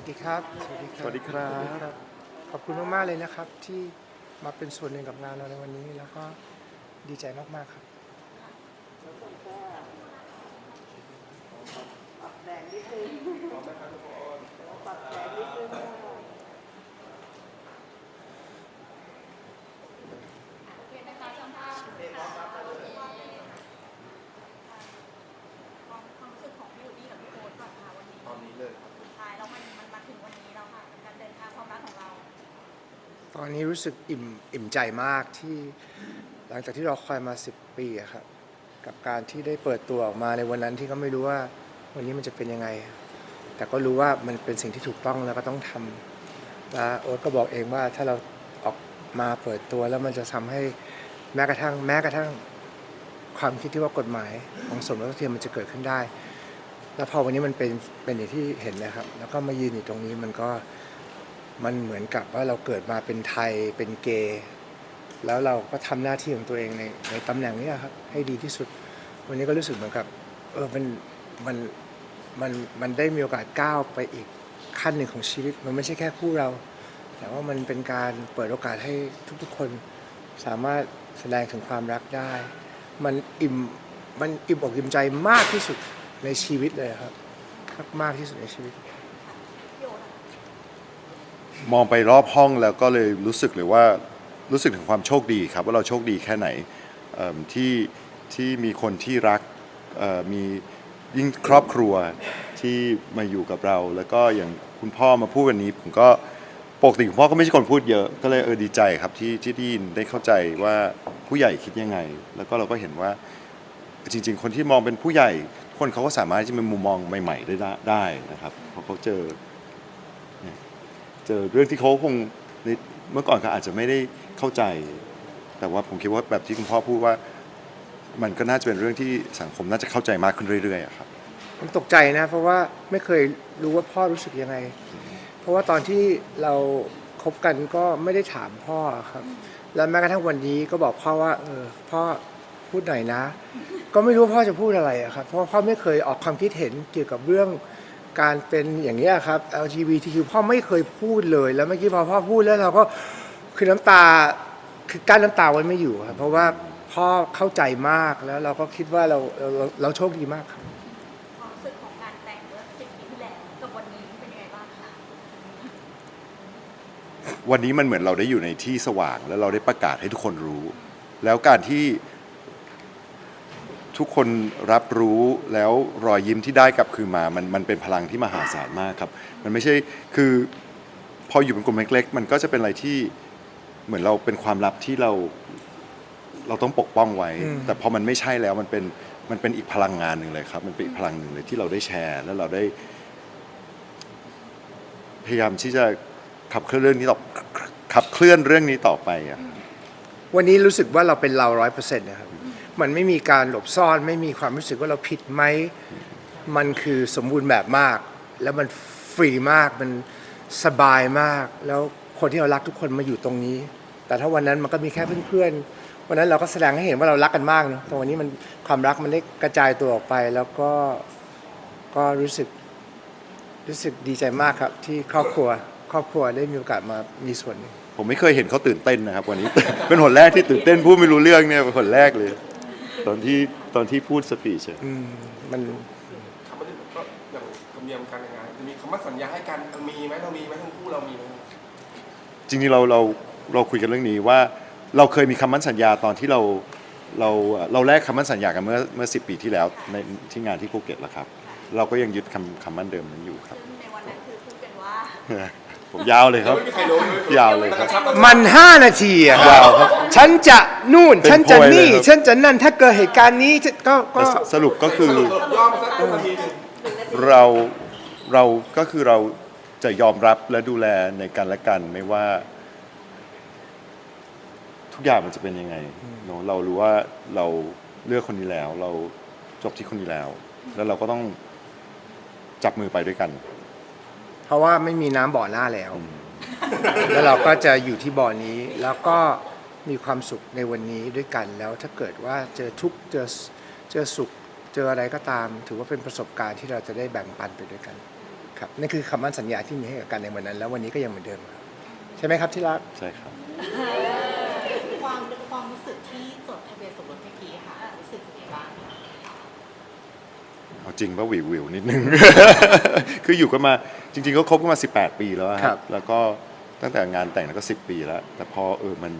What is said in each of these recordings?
วัสดีครับสวัสดีครับ สวัสดีครับ สวัสดีครับ ขอบคุณมาก ๆ เลยนะครับที่มาเป็นส่วนหนึ่งกับงานเราในวันนี้ แล้วก็ดีใจมาก ๆ ครับ ความความรู้สึกของพี่วูดดี้กับพี่โอ๊ตก่อนค่ะวันนี้ ตอนนี้เลยครับ สุดท้ายแล้วมันมันมาถึงวันนี้แล้วค่ะเป็นการเดินทางความรักของเรา ต อนนี้รู้สึกอิ่มอิ่มใจมากที่หลังจากที่เราคอยมา 10 ปีอะครับกับการที่ได้เปิดตัวออกมาในวันนั้นที่ก็ไม่รู้ว่าวันนี้มันจะเป็นยังไง แต่ก็รู้ว่ามันเป็นสิ่งที่ถูกต้องแล้วก็ต้องทำและโอ๊ตก็บอกเองว่าถ้าเราออกมาเปิดตัวแล้วมันจะทำให้แม้กระทั่ง แม้กระทั่งความคิดที่ว่ากฎหมายของสมรสเทียมมันจะเกิดขึ้นได้ แล้วพอวันนี้มันเป็นเป็นอย่างที่เห็นนะครับ แล้วก็มายืนอยู่ตรงนี้มันก็ มันเหมือนกับว่าเราเกิดมาเป็นไทยเป็นเกย์แล้วเราก็ทำหน้าที่ของตัวเองในในตำแหน่งนี้ครับให้ดีที่สุด วันนี้ก็รู้สึกเหมือนกับเออมันมันมันมันได้มีโอกาสก้าวไปอีกขั้นหนึ่งของชีวิต มันไม่ใช่แค่คู่เรา แต่ว่ามันเป็นการเปิดโอกาสให้ทุกๆคนสามารถแสดงถึงความรักได้ มันอิ่มมันอิ่มอกอิ่มใจมากที่สุดในชีวิตเลยครับ มากที่สุดในชีวิต มองไปรอบห้องแล้วก็เลยรู้สึกเลยว่ารู้สึกถึงความโชคดีครับ ว่าเราโชคดีแค่ไหนที่ที่มีคนที่รักมียิ่งครอบครัวที่มาอยู่กับเรา แล้วก็อย่างคุณพ่อมาพูดวันนี้ผมก็ปกติคุณพ่อก็ไม่ใช่คนพูดเยอะ ก็เลยเออดีใจครับที่ที่ได้ยินได้เข้าใจว่าผู้ใหญ่คิดยังไง แล้วก็เราก็เห็นว่าจริง ๆ คนที่มองเป็นผู้ใหญ่ คนเขาก็สามารถที่จะมีมุมมองใหม่ๆได้ได้ได้นะครับเพราะเขาเจอ เจอเรื่องที่เขาคงในเมื่อก่อนเขาอาจจะไม่ได้เข้าใจ แต่ว่าผมคิดว่าแบบที่คุณพ่อพูดว่า มันก็น่าจะเป็นเรื่องที่สังคมน่าจะเข้าใจมากขึ้นเรื่อยๆอะครับ ผมตกใจนะ เพราะว่าไม่เคยรู้ว่าพ่อรู้สึกยังไง เพราะว่าตอนที่เราคบกันก็ไม่ได้ถามพ่อครับ แล้วแม้กระทั่งวันนี้ก็บอกพ่อว่า เออ พ่อพูดหน่อยนะ ก็ไม่รู้พ่อจะพูดอะไรอะครับเพราะว่าพ่อไม่เคยออกความคิดเห็นเกี่ยวกับเรื่อง การเป็นอย่างนี้ยครับ LGBTQ พ่อไม่เคยพูดเลย แล้วเมื่อกี้พอพ่อพูดแล้วเราก็คือน้ำตาคือกั้นน้ำตาไว้ไม่อยู่ครับเพราะว่าพ่อเข้าใจมากแล้วเราก็คิดว่าเราเราเราเราโชคดีมากครับ ความรู้สึกของการแต่งเมื่อสิบปีที่แล้วกับวันนี้เป็นยังไงบ้างคะวันนี้มันเหมือนเราได้อยู่ในที่สว่างแล้วเราได้ประกาศให้ทุกคนรู้ แล้วการที่ ทุกคนรับรู้แล้วรอยยิ้มที่ได้กลับคืนมา มันมันเป็นพลังที่มหาศาลมากครับ มันไม่ใช่คือพออยู่เป็นกลุ่มเล็กๆมันก็จะเป็นอะไรที่เหมือนเราเป็นความลับที่เรา เราต้องปกป้องไว้ อืม แต่พอมันไม่ใช่แล้วมันเป็นมันเป็นอีกพลังงานหนึ่งเลยครับ มันเป็นอีกพลังหนึ่งเลยที่เราได้แชร์ แล้วเราได้ พยายามที่จะขับเคลื่อนเรื่องนี้ต่อขับเคลื่อนเรื่องนี้ต่อไปอะ วันนี้รู้สึกว่าเราเป็นเราร้อยเปอร์เซ็นต์นะครับ มันไม่มีการหลบซ่อน ไม่มีความรู้สึกว่าเราผิดไหมมันคือสมบูรณ์แบบมาก แล้วมันฟรีมากมันสบายมาก แล้วคนที่เรารักทุกคนมาอยู่ตรงนี้ แต่ถ้าวันนั้นมันก็มีแค่เพื่อนๆวันนั้นเราก็แสดงให้เห็นว่าเรารักกันมากเนอะแต่วันนี้มันความรักมันได้กระจายตัวออกไป แล้วก็ก็รู้สึกรู้สึกดีใจมากครับ ที่ครอบครัวครอบครัวได้มีโอกาสมามีส่วนหนึ่งผมไม่เคยเห็นเขาตื่นเต้นนะครับ วันนี้ เป็นคนแรกที่ตื่นเต้นพูดไม่รู้เรื่องเนี่ยเป็นคนแรกเลย ตอนที่ตอนที่พูดสปีชอืมมันคำว่าก็อย่างธรรมเนียมการแต่งงานจะมีคำมั่นสัญญาให้กันมีไหมเรามีไหมทั้งคู่เรามีไหมจริงๆเราเราเราคุยกันเรื่องนี้ว่าเราเคยมีคำมั่นสัญญาตอนที่เราเราเราแลกคำมั่นสัญญากันเมื่อเมื่อสิปีที่แล้วในที่งานที่ภูเก็ตแล้วครับ เราก็ยังยึดคำคำมั่นเดิมนั้นอยู่ครับ ซึ่งในวันนั้นคือพูดกันว่า ผมยาวเลยครับไม่มีใครรู้เลยยาวเลยครับ มันห้านาทีอะครัยาบวครับฉันจะนู่น เป็นฉันจะโพยเลยนี่ครับ ฉันจะนั่นถ้าเกิดเหตุการณ์นี้ฉันก็ก็ แต่สสรุปก็คือย่อมสักนาทีหนึ่งเราเราก็คือเราจะยอมรับและดูแลในกันและกันไม่ว่า ทุกอย่างมันจะเป็นยังไงเนอะเรารู้ว่าเราเลือกคนนี้แล้ว เราจบที่คนนี้แล้ว แล้วเราก็ต้องจับมือไปด้วยกัน เพราะว่าไม่มีน้ำบ่อหน้าแล้ว แล้วเราก็จะอยู่ที่บ่อนี้ แล้วก็มีความสุขในวันนี้ด้วยกัน แล้วถ้าเกิดว่าเจอทุกข์เจอเจอสุข เจออะไรก็ตาม ถือว่าเป็นประสบการณ์ที่เราจะได้แบ่งปันไปด้วยกัน ครับนั่นคือคำมั่นสัญญาที่มีให้กับกันในวันนั้น แล้ววันนี้ก็ยังเหมือนเดิมครับใช่ไหมครับที่รัก ใช่ครับ ความความรู้สึกที่จดทะเบียนสมรสเมื่อกี้ค่ะรู้สึกยังไงบ้าง เอาจริงป่ะวิววิวนิดนึง คืออยู่กันมาจริง ๆ ก็คบกันมา 18 ปีแล้วอะครับแล้วก็ตั้งแต่งานแต่งนั้นก็ 10 ปีแล้ว แต่พอเออมัน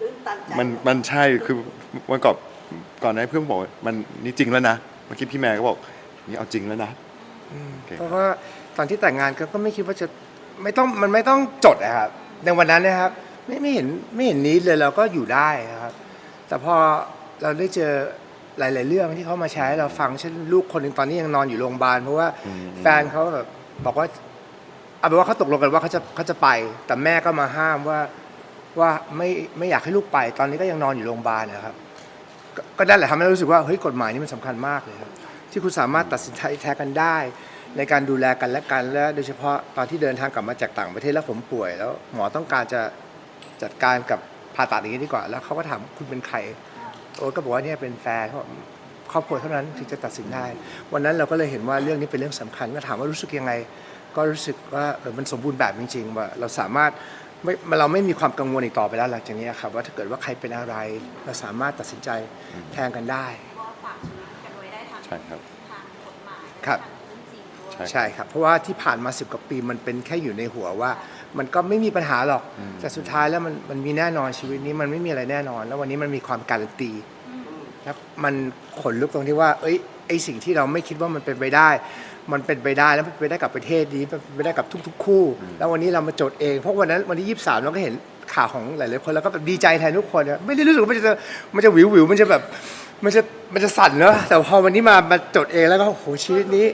ตื้นตันใจมันมันใช่คือวันก่อนก่อนหนานี้เพื่อนบอกว่ามันนี่จริงแล้วนะเมื่อกี้พี่แม่ก็บอกนี่เอาจริงแล้วนะ โอเคเพราะว่าตอนที่แต่งงานก็ก็ไม่คิดว่าจะไม่ต้องมันไม่ต้องจดอะครับในวันนั้นนะครับไม่ไม่เห็นไม่เห็นนี้เลยเราก็อยู่ได้ครับ แต่พอเราได้เจอ หลาย ๆ เรื่องที่เขามาใช้ให้เราฟังเช่นลูกคนหนึ่งตอนนี้ยังนอนอยู่โรงพยาบาลเพราะว่าอืมแฟนเขาแบบบอกว่าเอาเป็นว่าเขาตกลงกันว่าเขาจะเขาจะไป แต่แม่ก็มาห้ามว่าว่าไม่ไม่อยากให้ลูกไป ตอนนี้ก็ยังนอนอยู่โรงพยาบาลนะครับก็ก็นั่นแหละทำให้เรารู้สึกว่าเฮ้ยกฎหมายนี่มันสำคัญมากเลยครับที่คุณสามารถตัดสินใจแท้กันได้ ในการดูแลกันและกันและโดยเฉพาะตอนที่เดินทางกลับมาจากต่างประเทศแล้วผมป่วย แล้วหมอต้องการจะจัดการกับผ่าตัดอย่างนี้ดีกว่า แล้วเขาก็ถามคุณเป็นใคร โอ๊ตก็บอกว่าเนี่ยเป็นแฟนเขาบอกครอบครัวเท่านั้นถึงจะตัดสินได้ วันนั้นเราก็เลยเห็นว่าเรื่องนี้เป็นเรื่องสำคัญก็ถามว่ารู้สึกยังไง ก็รู้สึกว่าเออมันสมบูรณ์แบบจริงๆว่าเราสามารถไม่เราไม่มีความกังวลอีกต่อไปแล้วหลังจากนี้ครับว่าถ้าเกิดว่าใครเป็นอะไร เราสามารถตัดสินใจแทนกันได้ก็ฝากชีวิตกันไว้ได้ทางใช่ครับ ทางกฎหมายครับ ทาง ใช่ใช่ครับ เพราะว่าที่ผ่านมาสิบกว่าปีมันเป็นแค่อยู่ในหัวว่า มันก็ไม่มีปัญหาหรอก แต่สุดท้ายแล้วมันมันมีแน่นอนชีวิตนี้มันไม่มีอะไรแน่นอน แล้ววันนี้มันมีความการันตีแล้วมันขนลุกตรงที่ว่า เอ้ยไอสิ่งที่เราไม่คิดว่ามันเป็นไปได้ มันเป็นไปได้แล้วมันเป็นไปได้กับประเทศนี้มันเป็นไปได้กับทุก ๆ คู่ แล้ววันนี้เรามาจดเอง เพราะวันนั้นวันที่ยี่สิบสามเราก็เห็นข่าวของหลายๆคนแล้วก็แบบดีใจแทนทุกคนนะไม่ได้รู้สึกว่ามันจะมันจะวิววิวๆมันจะแบบมันจะมันจะสั่นเนอะแต่พอวันนี้มามาจดเองแล้วก็โอ้โหชีวิตนี้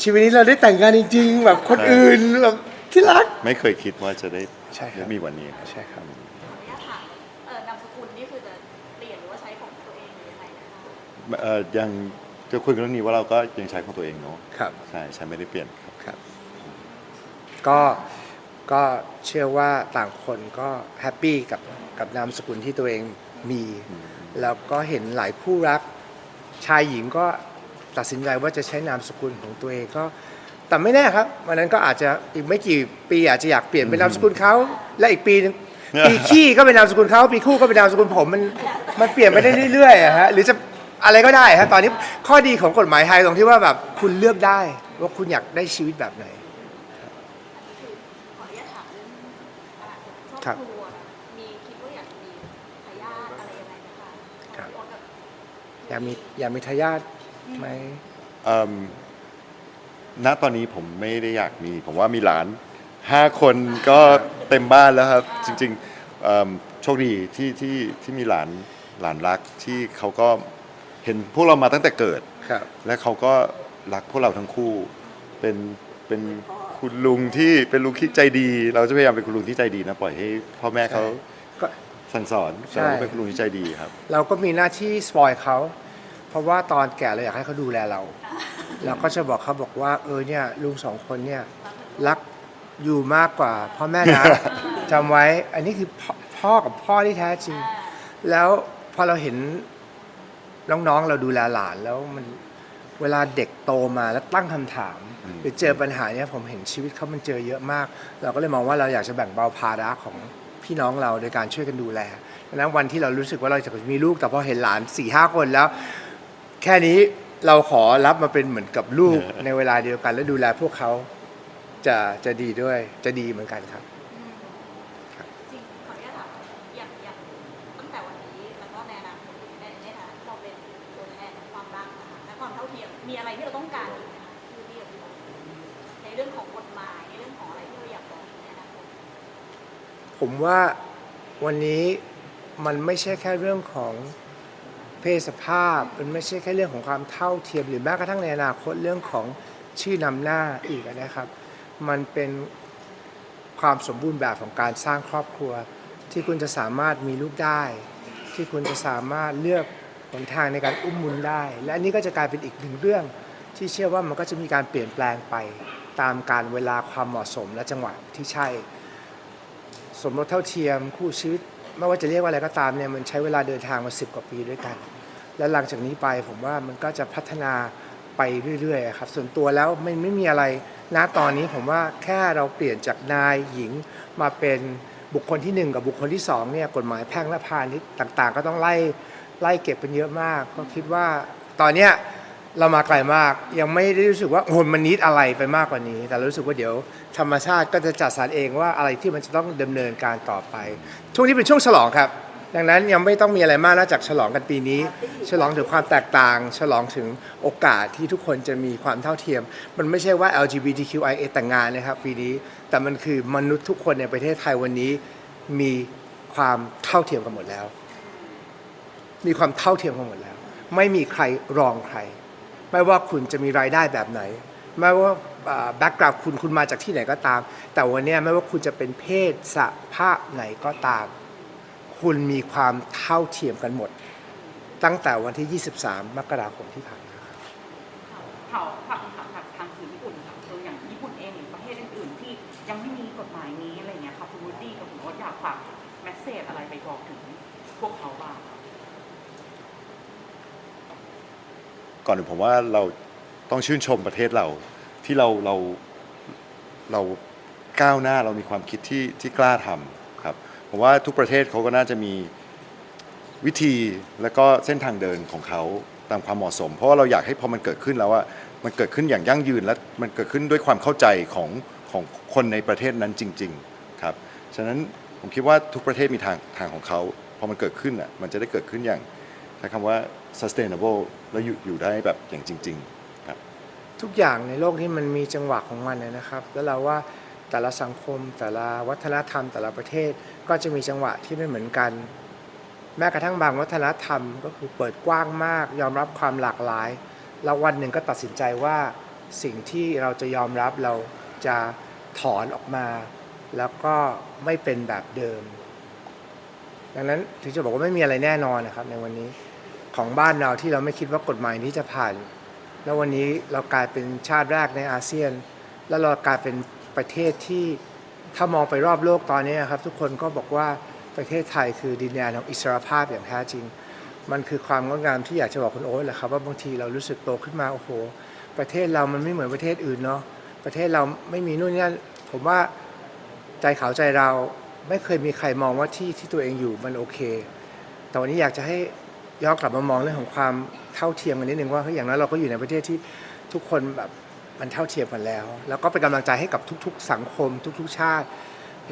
ชีวิตนี้เราได้แต่งงานจริงๆแบบคนอื่นแบบที่รัก ไม่เคยคิดว่าจะได้ใช่ครับ ได้มีวันนี้ครับ ใช่ครับ ขออนุญาตถามเอ่อนามสกุลนี่คือจะเปลี่ยนหรือว่าใช้ของตัวเองหรือยังไงนะคะเอ่อยังจะคุยกันเรื่องนี้ว่าเราก็ยังใช้ของตัวเองเนาะครับ ใช่ใช้ไม่ได้เปลี่ยนครับครับ ก็ก็เชื่อว่าต่างคนก็แฮปปี้กับกับนามสกุลที่ตัวเองมี แล้วก็เห็นหลายคู่รัก ชายหญิงก็ ตัดสินใจว่าจะใช้นามสกุลของตัวเองก็ แต่ไม่แน่ครับวันนั้นก็อาจจะอีกไม่กี่ปีอาจจะอยากเปลี่ยนเป็นนามสกุลเขาและอีกปีหนึงปีขี้ก็เป็นนามสกุลเขาปีคู่ก็เป็นนามสกุลผมมันมันเปลี่ยนไปได้เรื่อยๆอะฮะหรือจะอะไรก็ได้ฮะตอนนี้ข้อดีของกฎหมายไทยตรงที่ว่าแบบคุณเลือกได้ว่าคุณอยากได้ชีวิตแบบไหน ขออนุญาตถามเรื่องอนาคตครอบครับครัวมีคิดว่าอยากจะมีทายาทอะไรยังไงนะคะครับพี่โอ๊ตกับ อยากมีอยากมีทายาท ไหมเอิ่มณตอนนี้ผมไม่ได้อยากมี ผมว่ามีหลานห้าคนก็เต็มบ้านแล้วครับ จริงๆเอิ่มโชคดีที่ที่ที่มีหลานหลานรักที่เขาก็เห็นพวกเรามาตั้งแต่เกิด ครับ และเขาก็รักพวกเราทั้งคู่ เป็นเป็นคุณลุงที่เป็นลุงที่ใจดี เราจะพยายามเป็นคุณลุงที่ใจดีนะปล่อยให้พ่อแม่เขาก็ สั่งสอนใช่เราก็เป็นคุณลุงที่ใจดีครับ เราก็มีหน้าที่สปอยเขา เพราะว่าตอนแก่เราอยากให้เขาดูแลเรา เราก็จะบอกเขาบอกว่า เออเนี่ยลุงสองคนเนี่ยรักอยู่มากกว่าพ่อแม่นะจำไว้อันนี้คือพ่อพ่อกับพ่อที่แท้จริง แล้วพอเราเห็นน้องๆเราดูแลหลานแล้วมันเวลาเด็กโตมาแล้วตั้งคำถามอืมหรือเจอปัญหาเนี่ยผมเห็นชีวิตเขามันเจอเยอะมาก เราก็เลยมองว่าเราอยากจะแบ่งเบาภาระของพี่น้องเราโดยการช่วยกันดูแลดังนั้นวันที่เรารู้สึกว่าเราจะมีลูกแต่พอเห็นหลานสี่ห้าคนแล้ว แค่นี้เราขอรับมาเป็นเหมือนกับลูกในเวลาเดียวกัน และดูแลพวกเขาจะจะดีด้วยจะดีเหมือนกันครับ จริงขออนุญาตถามอย่างอย่างตั้งแต่วันนี้แล้วก็ในอนาคตในในฐานะที่เราเป็นตัวแทนของความรักนะคะและความเท่าเทียมมีอะไรที่เราต้องการอีกนะคะที่พี่กับพี่โอ๊ตในเรื่องของกฎหมายในเรื่องของอะไรที่เราอยากบอกในอนาคตผมว่าวันนี้มันไม่ใช่แค่เรื่องของ เพศสภาพ มันไม่ใช่แค่เรื่องของความเท่าเทียม หรือแม้กระทั่งในอนาคตเรื่องของชื่อนำหน้าอีกนะครับ มันเป็นความสมบูรณ์แบบของการสร้างครอบครัว ที่คุณจะสามารถมีลูกได้ ที่คุณจะสามารถเลือกหนทางในการอุ้มบุญได้ และนนี้ก็จะกลายเป็นอีกหนึ่งเรื่อง ที่เชื่อว่ามันก็จะมีการเปลี่ยนแปลงไปตามการเวลาความเหมาะสมและจังหวะที่ใช่ สมรสเท่าเทียมคู่ชีวิต ไม่ว่าจะเรียกว่าอะไรก็ตามเนี่ยมันใช้เวลาเดินทางมาสิบกว่าปีด้วยกัน และหลังจากนี้ไปผมว่ามันก็จะพัฒนาไปเรื่อยๆครับส่วนตัวแล้วไม่ไม่มีอะไรนะตอนนี้ผมว่าแค่เราเปลี่ยนจากนายหญิงมาเป็นบุคคลที่หนึ่งกับบุคคลที่สองเนี่ยกฎหมายแพ่งและพาณิชย์ต่างๆ ก็ต้องไล่ไล่เก็บเป็นเยอะมาก ก็คิดว่าตอนเนี้ย เรามาไกลมากยังไม่ได้รู้สึกว่าโอ้โหมันนิดอะไรไปมากกว่านี้ แต่รู้สึกว่าเดี๋ยวธรรมชาติก็จะจัดสรรเองว่าอะไรที่มันจะต้องดำเนินการต่อไป ช่วงนี้เป็นช่วงฉลองครับ ดังนั้นยังไม่ต้องมีอะไรมากนอกจากฉลองกันปีนี้ ฉลองถึงความแตกต่าง ฉลองถึงโอกาสที่ทุกคนจะมีความเท่าเทียม มันไม่ใช่ว่า LGBTQIA แต่งงานนะครับปีนี้แต่มันคือมนุษย์ทุกคนในประเทศไทยวันนี้มีความเท่าเทียมกันหมดแล้ว มีความเท่าเทียมกันหมดแล้ว ไม่มีใครรองใคร ไม่ว่าคุณจะมีรายได้แบบไหน ไม่ว่าแบ็กกราวด์คุณคุณมาจากที่ไหนก็ตาม แต่วันนี้ไม่ว่าคุณจะเป็นเพศสภาพไหนก็ตาม คุณมีความเท่าเทียมกันหมด ตั้งแต่วันที่ 23 มกราคมที่ผ่านมาครับข่าวข่าวข่าวข่าวทางสื่อญี่ปุ่นค่ะคืออย่างญี่ปุ่นเองหรือประเทศอื่นๆที่ยังไม่มีกฎหมายนี้อะไรเงี้ยค่ะคุณวูดดี้กับคุณโอ๊ตอยากฝากแมสเซจอะไรไปบอกถึงพวกเขาบ้าง ก่อนอื่นผมว่าเราต้องชื่นชมประเทศเราที่เราเราเราก้าวหน้าเรามีความคิดที่ที่กล้าทำครับผมว่าทุกประเทศเขาก็น่าจะมีวิธีและก็เส้นทางเดินของเขาตามความเหมาะสม เพราะว่าเราอยากให้พอมันเกิดขึ้นแล้วอะมันเกิดขึ้นอย่างยั่งยืนและมันเกิดขึ้นด้วยความเข้าใจของของคนในประเทศนั้นจริง ๆครับ ฉะนั้นผมคิดว่าทุกประเทศมีทางทางของเขาพอมันเกิดขึ้นอะมันจะได้เกิดขึ้นอย่าง ช้คำว่า sustainable แล้วอยู่อยู่ได้แบบอย่างจริง ๆ ครับ ทุกอย่างในโลกนี้มันมีจังหวะของมันนะครับ แล้วเราว่าแต่ละสังคมแต่ละวัฒนธรรม แต่ละประเทศก็จะมีจังหวะที่ไม่เหมือนกัน แม้กระทั่งบางวัฒนธรรมก็คือเปิดกว้างมาก ยอมรับความหลากหลาย แล้ววันหนึ่งก็ตัดสินใจว่าสิ่งที่เราจะยอมรับเราจะถอนออกมา แล้วก็ไม่เป็นแบบเดิม ดังนั้นถึงจะบอกว่าไม่มีอะไรแน่นอนนะครับในวันนี้ ของบ้านเราที่เราไม่คิดว่ากฎหมายนี้จะผ่าน แล้ววันนี้เรากลายเป็นชาติแรกในอาเซียน แล้วเรากลายเป็นประเทศที่ถ้ามองไปรอบโลกตอนนี้นะครับ ทุกคนก็บอกว่าประเทศไทยคือดินแดนของอิสรภาพอย่างแท้จริง มันคือความงดงามที่อยากจะบอกคุณโอ๊ตแหละครับว่าบางทีเรารู้สึกโตขึ้นมาโอ้โห ประเทศเรามันไม่เหมือนประเทศอื่นเนาะประเทศเราไม่มีนู่นนี่ผมว่าใจเขาใจเราไม่เคยมีใครมองว่าที่ที่ตัวเองอยู่มันโอเค แต่วันนี้อยากจะให้ ย้อนกลับมามองเรื่องของความเท่าเทียมกันนิดนึงว่าเฮ้ยอย่างน้อยเราก็อยู่ในประเทศที่ทุกคนแบบมันเท่าเทียมกันแล้ว แล้วก็เป็นกำลังใจให้กับทุก ๆ สังคม ทุก ๆ ชาติ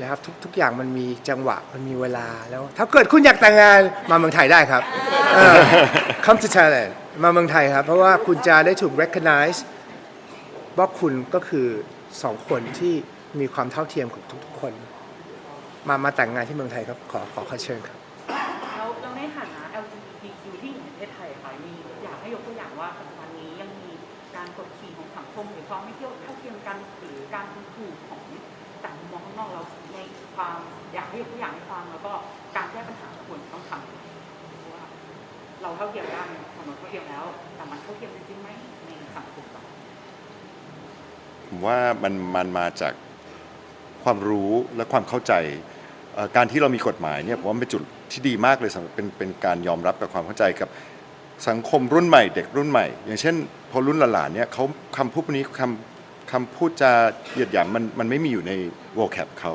นะครับทุกทุกอย่างมันมีจังหวะมันมีเวลาแล้ว ถ้าเกิดคุณอยากแต่งงานมาเมืองไทยได้ครับเออ come to Thailand มาเมืองไทยครับ เพราะว่าคุณจะได้ถูก recognize ว่าคุณก็คือสองคนที่มีความเท่าเทียมกับทุก ๆ คน มามาแต่งงานที่เมืองไทยครับ ขอขอขอเชิญครับ แล้วในฐานะ LGBTQ ที่อยู่ในประเทศไทยค่ะมีอยากให้ยกตัวอย่างว่าปัจจุบันนี้ยังมีการกดขี่ของสังคมหรือความไม่เที่ยวเท่าเทียมกันหรือการดูถูกของจากมุมมองข้างนอกเราในความอยากให้ยกตัวอย่างให้ฟังแล้วก็การแก้ปัญหาควรต้องทำว่าเราเท่าเทียมกันสมมติเท่าเทียมแล้วแต่มันเท่าเทียมจริงๆไหมในสังคมเราผมว่ามันมันมาจากความรู้และความเข้าใจการที่เรามีกฎหมายเนี่ยผมว่าเป็นจุด ที่ดีมากเลยสำหรับเป็นเป็นการยอมรับกับความเข้าใจกับสังคมรุ่นใหม่เด็กรุ่นใหม่ อย่างเช่น พอรุ่นหลานๆเนี่ยเขาคำพูดพวกนี้คำคำพูดจะเหยียดหยามมันมันไม่มีอยู่ใน vocab เขา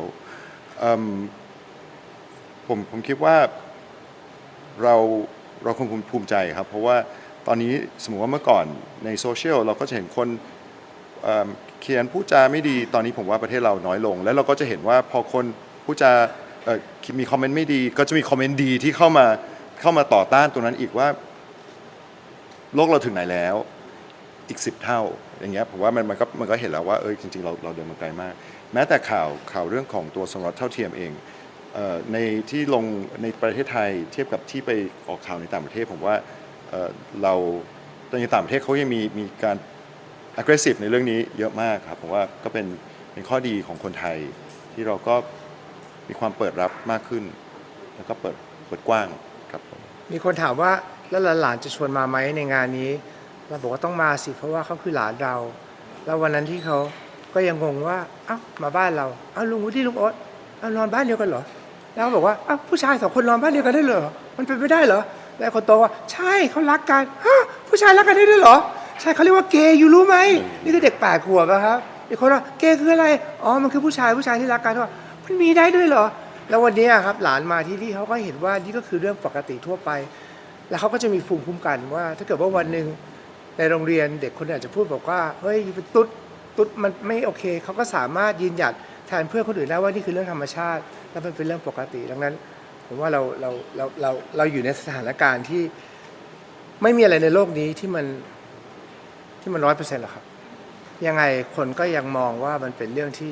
เอิ่มผมผมคิดว่าเราเราคงภูมิใจครับ เพราะว่าตอนนี้สมมติว่าเมื่อก่อนในโซเชียลเราก็จะเห็นคนเอิ่มเขียนพูดจาไม่ดีตอนนี้ผมว่าประเทศเราน้อยลง แล้วเราก็จะเห็นว่าพอคนพูดจา เอ่อมีคอมเมนต์ไม่ดี ก็จะมีคอมเมนต์ดีที่เข้ามาเข้ามาต่อต้านตรงนั้นอีกว่า โลกเราถึงไหนแล้ว อีกสิบเท่าอย่างเงี้ยผมว่ามันมันก็มันก็เห็นแล้วว่าเออจริงๆเราเราเดินมาไกลมาก แม้แต่ข่าวข่าวเรื่องของตัวสมรสเท่าเทียมเองเอ่อในที่ลงในประเทศไทยเทียบกับที่ไปออกข่าวในต่างประเทศ ผมว่าเอ่อเราในต่างประเทศเขายังมีมีการ aggressive ในเรื่องนี้เยอะมากครับผมว่าก็เป็นเป็นข้อดีของคนไทยที่เราก็ มีความเปิดรับมากขึ้น แล้วก็เปิดเปิดกว้างครับผมมีคนถามว่าแล้วหลานๆจะชวนมาไหมในงานนี้ เราบอกว่าต้องมาสิเพราะว่าเขาคือหลานเรา แล้ววันนั้นที่เขาก็ยังงงว่าเอ้ามาบ้านเราเอ้าลุงวุฒิลุงโอ๊ตเอ้านอนบ้านเดียวกันเหรอ แล้วเขาบอกว่าเอ้าผู้ชายสองคนนอนบ้านเดียวกันได้เหรอมันเป็นไปได้เหรอแล้วคนโตว่าใช่เขารักกันฮะผู้ชายรักกันได้ด้วยเหรอใช่เขาเรียกว่าเกย์อยู่รู้ไหมนี่คือเด็กแปดขวบอะครับอีกคนว่าเกย์คืออะไรอ๋อมันคือผู้ชายผู้ชายที่รักกันว่า มันมีได้ด้วยเหรอ แล้ววันนี้ครับหลานมาที่นี่เขาก็เห็นว่านี่ก็คือเรื่องปกติทั่วไป แล้วเขาก็จะมีภูมิคุ้มกันว่า ถ้าเกิดว่าวันหนึ่งในโรงเรียนเด็กคนอาจจะพูดบอกว่าเฮ้ยเป็นตุ๊ดตุ๊ดมันไม่โอเคเขาก็สามารถยืนหยัดแทนเพื่อนคนอื่นได้ว่านี่คือเรื่องธรรมชาติ และมันเป็นเรื่องปกติดังนั้น ผมว่าเราเราเราเราเราอยู่ในสถานการณ์ที่ไม่มีอะไรในโลกนี้ที่มันที่มันร้อยเปอร์เซ็นต์หรอกครับ ยังไงคนก็ยังมองว่ามันเป็นเรื่องที่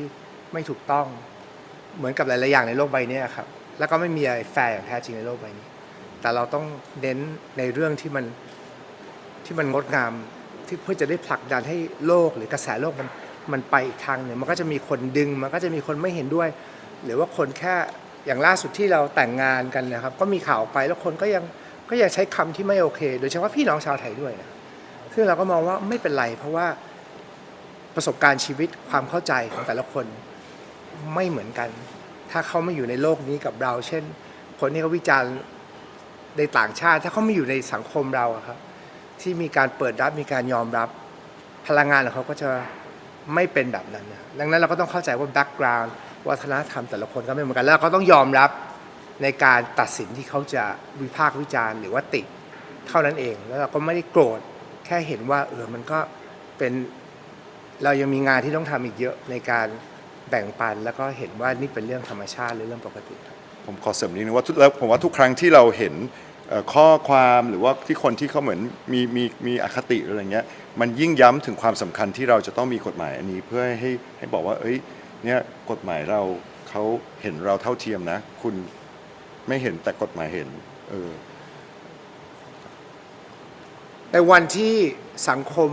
ไม่ถูกต้อง เหมือนกับหลาย ๆ อย่างในโลกใบนี้ครับ แล้วก็ไม่มีอะไรแฟร์อย่างแท้จริงในโลกใบนี้ แต่เราต้องเน้นในเรื่องที่มันที่มันงดงามที่เพื่อจะได้ผลักดันให้โลกหรือกระแสโลกมันมันไปอีกทางหนึ่งมันก็จะมีคนดึง มันก็จะมีคนไม่เห็นด้วย หรือว่าคนแค่อย่างล่าสุดที่เราแต่งงานกันนะครับ ก็มีข่าวออกไปแล้วคนก็ยังก็ยังใช้คำที่ไม่โอเค โดยเฉพาะพี่น้องชาวไทยด้วยนะซึ่งเราก็มองว่าไม่เป็นไร เพราะว่าประสบการณ์ชีวิตความเข้าใจของแต่ละคน ไม่เหมือนกัน ถ้าเขาไม่อยู่ในโลกนี้กับเรา เช่น คนที่เขาวิจารณ์ในต่างชาติ ถ้าเขาไม่อยู่ในสังคมเราครับ ที่มีการเปิดรับมีการยอมรับพลังงานของเขาก็จะไม่เป็นแบบนั้นนะดังนั้นเราก็ต้องเข้าใจว่าแบ็กกราวน์วัฒนธรรมแต่ละคนก็ไม่เหมือนกันแล้วเราก็ต้องยอมรับในการตัดสินที่เขาจะวิพากษ์วิจารณ์หรือว่าติเท่านั้นเอง แล้วเราก็ไม่ได้โกรธแค่เห็นว่าเออมันก็เป็นเรายังมีงานที่ต้องทำอีกเยอะในการ แบ่งปันแล้วก็เห็นว่านี่เป็นเรื่องธรรมชาติหรือเรื่องปกติผมขอเสริมนิดนึงว่าทุกแล้วผมว่าทุกครั้งที่เราเห็นเอ่อข้อความหรือว่าที่คนที่เขาเหมือนมีมีมีอคติหรืออะไรเงี้ยมันยิ่งย้ำถึงความสำคัญที่เราจะต้องมีกฎหมายอันนี้เพื่อให้ให้บอกว่าเอ้ยเนี่ยกฎหมายเราเขาเห็นเราเท่าเทียมนะ คุณไม่เห็นแต่กฎหมายเห็นเออ ในวันที่สังคม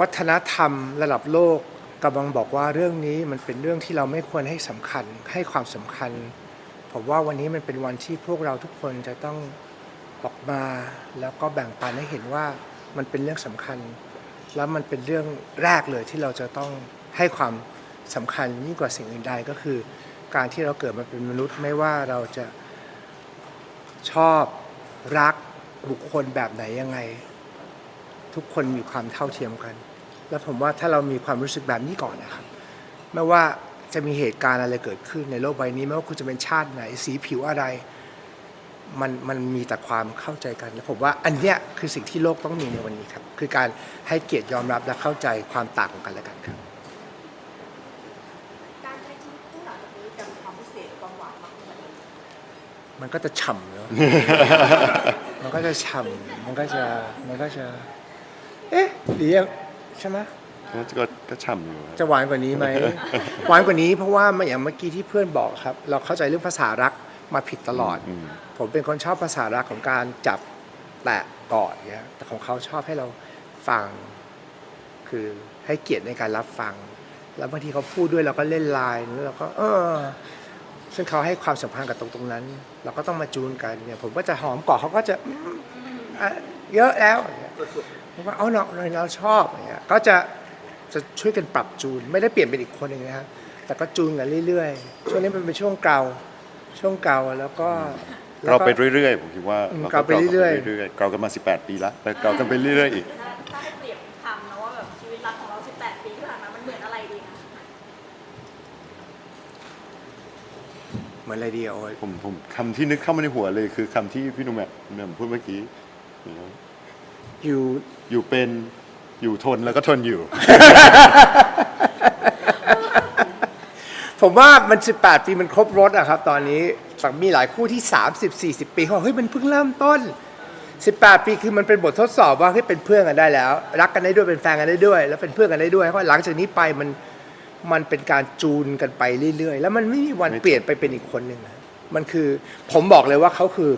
วัฒนธรรมระดับโลก กำลังบอกว่าเรื่องนี้มันเป็นเรื่องที่เราไม่ควรให้สำคัญให้ความสำคัญ ผมว่าวันนี้มันเป็นวันที่พวกเราทุกคนจะต้องออกมา แล้วก็แบ่งปันให้เห็นว่ามันเป็นเรื่องสำคัญ แล้วมันเป็นเรื่องแรกเลยที่เราจะต้องให้ความสำคัญยิ่งกว่าสิ่งอื่นใดก็คือ การที่เราเกิดมาเป็นมนุษย์ไม่ว่าเราจะชอบรักบุคคลแบบไหนยังไง ทุกคนมีความเท่าเทียมกัน แล้วผมว่าถ้าเรามีความรู้สึกแบบนี้ก่อนนะครับ ไม่ว่าจะมีเหตุการณ์อะไรเกิดขึ้นในโลกใบนี้ ไม่ว่าคุณจะเป็นชาติไหน สีผิวอะไร มันมันมีแต่ความเข้าใจกันแล้วผมว่าอันเนี้ยคือสิ่งที่โลกต้องมีในวันนี้ครับ คือการให้เกียรติยอมรับและเข้าใจความต่างของกันและกันครับ การใช้ชีวิตคู่หลังจากนี้จะมีความพิเศษความหวานมากขึ้นกว่านี้มันก็จะฉ่ำเนาะ มันก็จะฉ่ำมันก็จะ มันก็จะ เอ๊ะหรือยัง ใช่ไหมก็ก็ก็ฉ่ำอยู่ครับจะหวานกว่านี้ไหม หวานกว่านี้เพราะว่ามันอย่างเมื่อกี้ที่เพื่อนบอกครับ เราเข้าใจเรื่องภาษารักมาผิดตลอดอืมผมเป็นคนชอบภาษารักของการจับแตะกอดเนี่ยแต่ของเขาชอบให้เราฟัง คือให้เกียรติในการรับฟัง แล้วบางทีเขาพูดด้วยเราก็เล่นไลน์แล้วเราก็ เออ ซึ่งเขาให้ความสำคัญกับตรงตรงนั้น เราก็ต้องมาจูนกันเนี่ย ผมก็จะหอมกอดเขาก็จะอืมอะเยอะแล้วอย่างเงี้ยผม ว่าเอาเนาะเราชอบอย่างเงี้ยก็จะจะช่วยกันปรับจูน ไม่ได้เปลี่ยนเป็นอีกคนหนึ่งนะฮะแต่ก็จูนกันเรื่อยๆช่วงนี้มันเป็นช่วงเกาช่วงเกาแล้วก็แล้วเราก็ไปเรื่อยๆผมคิดว่าอืมก็เกาไปเรื่อยๆเรื่อยๆเกากันมา 18 ปีแล้วแต่เกากันไปเรื่อยๆอีกถ้าถ้าให้เปรียบคำนะว่าแบบชีวิตรักของเรา 18 ปีที่ผ่านมามันเหมือนอะไรดีคะเหมือนอะไรดีอะโอ้ยผมผมคำที่นึกเข้ามาในหัวเลยคือคำที่พี่หนุ่มแบบหนุ่มพูดเมื่อกี้ อยู่อยู่เป็นอยู่ทนแล้วก็ทนอยู่ ผมว่ามัน 18 ปีมันครบรถอะครับ ตอนนี้แต่มีหลายคู่ที่ 30 40 ปีเขาบอกเฮ้ยมันเพิ่งเริ่มต้น 18 ปีคือมันเป็นบททดสอบว่าเฮ้ยเป็นเพื่อนกันได้แล้ว รักกันได้ด้วยเป็นแฟนกันได้ด้วย แล้วเป็นเพื่อนกันได้ด้วยเพราะหลังจากนี้ไปมันมันเป็นการจูนกันไปเรื่อยๆ แล้วมันไม่มีวันไม่เปลี่ยนไปเป็นอีกคนหนึ่งอะมันคือผมบอกเลยว่าเขาคือ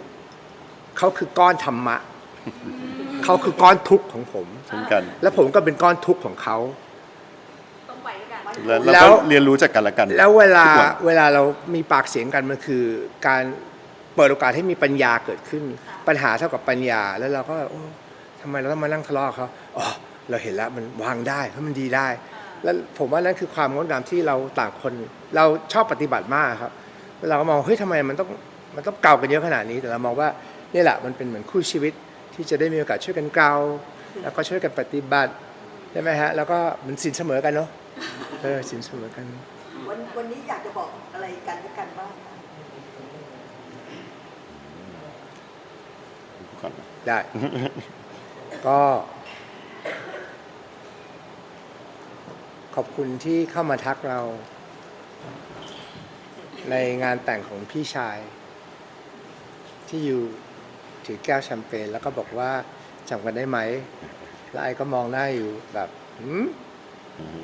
เขาคือก้อนธรรมะ เขาคือก้อนทุกข์ของผม เช่นกันและผมก็เป็นก้อนทุกข์ของเขา ต้องไปด้วยกันแล้วแล้เราวก็เรียนรู้จากกันและกันแล้วเวลาทุกน เวลาเรามีปากเสียงกันมันคือ การเปิดโอกาสให้มีปัญญาเกิดขึ้น ปัญหาเท่ากับปัญญาแล้วเราก็โอ้ทำไมเราต้องมานั่งทะเลาะกับเขาอ๋อเราเห็นแล้วมันวางได้เพราะมันดีได้ แล้วผมว่านั่นคือความงดงามที่เราต่างคน เราชอบปฏิบัติมากครับเราก็มองเฮ้ยทำไมมันต้องมันต้องเก่ากันเยอะขนาดนี้แต่เรามองว่านี่แหละมันเป็นเหมือนคู่ชีวิต ที่ที่จะได้มีโอกาสช่วยกันเกลาแล้วก็ช่วยกันปฏิบัติใช่ไหมฮะแล้วก็มันสินเสมอกันเนาะเออสินเสมอกัน วันวันนี้อยากจะบอกอะไรกันและกันบ้างคะก่อนได้ ก็ขอบคุณที่เข้ามาทักเรา ในงานแต่งของพี่ชาย ที่อยู่ ถือแก้วแชมเปญแล้วก็บอกว่าจำกันได้ไหม แล้วไอ้ก็มองหน้าอยู่แบบหืม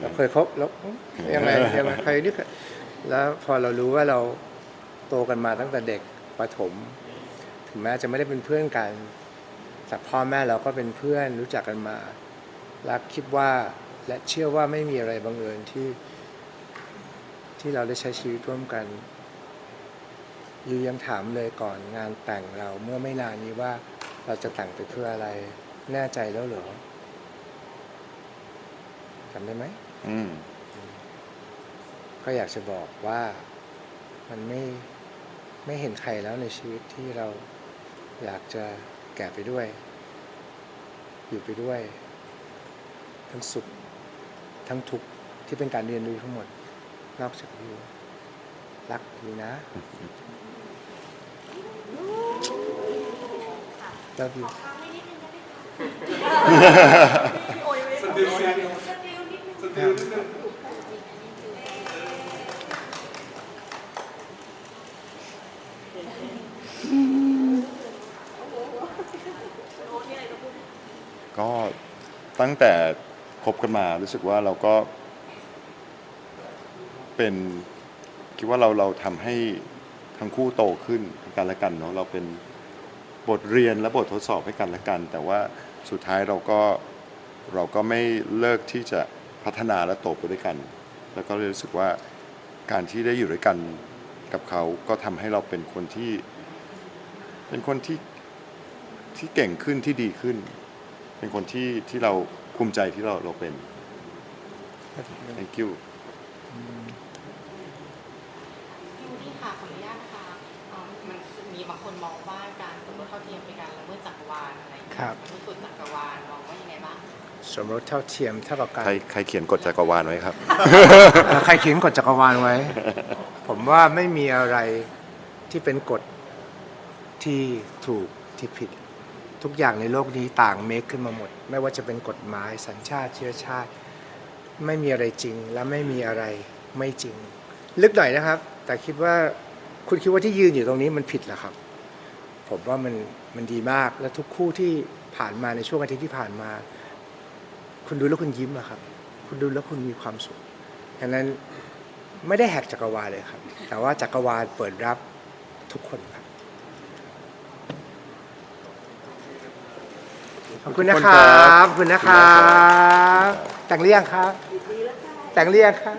เราเคยคบแล้วยังไงยังไงใครนี่แล้วพอเรารู้ว่าเราโตกันมาตั้งแต่เด็กประถม ถึงแม้จะไม่ได้เป็นเพื่อนกันแต่พ่อแม่เราก็เป็นเพื่อนรู้จักกันมาและคิดว่าและเชื่อว่าไม่มีอะไรบังเอิญที่ที่เราได้ใช้ชีวิตร่วมกัน ยูยังถามเลยก่อนงานแต่งเราเมื่อไม่นานนี้ว่าเราจะแต่งไปเพื่ออะไร แน่ใจแล้วเหรอจำได้ไหมอืมก็อยากจะบอกว่ามันไม่ไม่เห็นใครแล้วในชีวิตที่เราอยากจะแก่ไปด้วย อยู่ไปด้วย ทั้งสุขทั้งทุกข์ที่เป็นการเรียนรู้ทั้งหมดนอกจากอยู่ รักอยู่นะ love you โอ้ยไม่ได้สติลสติลสติลนิดนึงสติลนิดนึงโอ้ที่อะไรจะพูดก็ตั้งแต่คบกันมารู้สึกว่าเราก็เป็น คิดว่าเราเราทำให้ทั้งคู่โตขึ้นกันและกันเนาะเราเป็นบทเรียนและบททดสอบให้กันและกัน แต่ว่าสุดท้ายเราก็เราก็ไม่เลิกที่จะพัฒนาและโตไปด้วยกัน แล้วก็เลยรู้สึกว่าการที่ได้อยู่ด้วยกันกับเขาก็ทำให้เราเป็นคนที่ เป็นคนที่ที่เก่งขึ้นที่ดีขึ้น เป็นคนที่ที่เราภูมิใจที่เราเราเป็น thank you าลอะไรอย่างเงี้ยครับทุกคนจักรวาลมองว่ายังไงบ้างสมรสเท่าเทียมเท่ากับการ ใครใครเขียนกฎจักรวาลไว้ครับ เอ่อใครเขียนกฎจักรวาลไว้ ผมว่าไม่มีอะไรที่เป็นกฎที่ถูกที่ผิด ทุกอย่างในโลกนี้ต่างเมคขึ้นมาหมด ไม่ว่าจะเป็นกฎหมายสัญชาติเชื้อชาติ ไม่มีอะไรจริงและไม่มีอะไรไม่จริง ลึกหน่อยนะครับ แต่คิดว่าคุณคิดว่าที่ยืนอยู่ตรงนี้มันผิดเหรอครับ ผมว่ามันมันดีมาก และทุกคู่ที่ผ่านมาในช่วงอาทิตย์ที่ผ่านมา คุณดูแล้วคุณยิ้มอะครับ คุณดูแล้วคุณมีความสุขดังนั้นไม่ได้แหกจักรวาลเลยครับ แต่ว่าจักรวาลเปิดรับทุกคนครับขอบคุณนะครับขอบคุณนะครับ แต่งเรียงครับ แต่งเรียงครับ